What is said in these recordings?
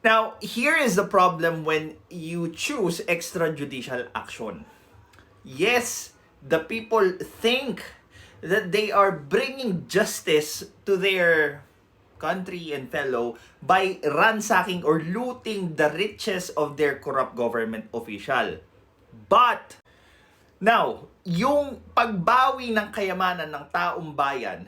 Now, here is the problem when you choose extrajudicial action. Yes, the people think that they are bringing justice to their country and fellow by ransacking or looting the riches of their corrupt government official. But, now, yung pagbawi ng kayamanan ng taong bayan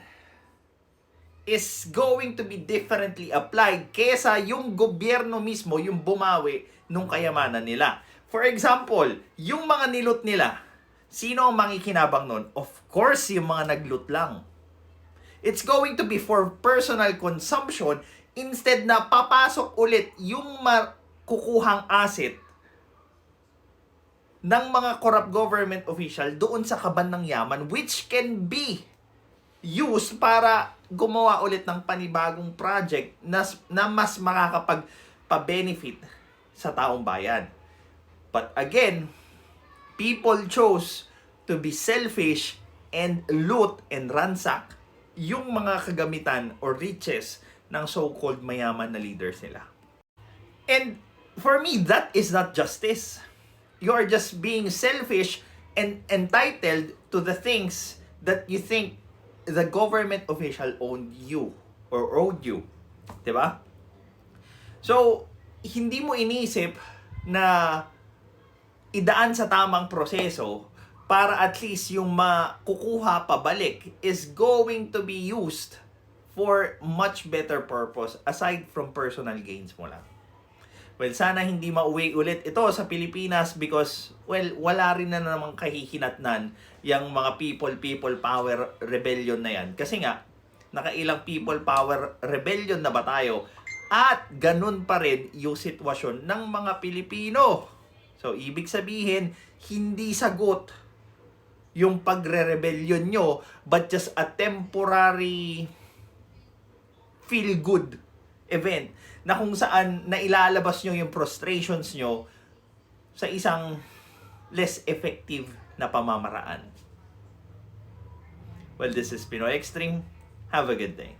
is going to be differently applied kesa yung gobyerno mismo yung bumawi nung kayamanan nila. For example, yung mga nilot nila, sino ang mangikinabang nun? Of course, yung mga naglut lang. It's going to be for personal consumption instead na papasok ulit yung makukuhang asset ng mga corrupt government official doon sa kaban ng yaman which can be used para gumawa ulit ng panibagong project na, na mas makakapag-benefit sa taong bayan. But again, people chose to be selfish and loot and ransack yung mga kagamitan or riches ng so-called mayaman na leaders nila. And for me, that is not justice. You are just being selfish and entitled to the things that you think the government official owned you or owed you. ba? So, hindi mo inisip na idaan sa tamang proseso para at least yung makukuha pabalik is going to be used for much better purpose aside from personal gains mo lang. Well, sana hindi mauwi ulit ito sa Pilipinas because, well, wala rin na namang kahihinatnan yung mga people, people power rebellion na yan. Kasi nga, nakailang people power rebellion na ba tayo? At ganun pa rin yung sitwasyon ng mga Pilipino. So, ibig sabihin, hindi sagot yung pagre-rebellion nyo, but just a temporary feel-good event na kung saan nailalabas nyo yung frustrations nyo sa isang less effective na pamamaraan. Well, this is Pinoy Extreme. Have a good day.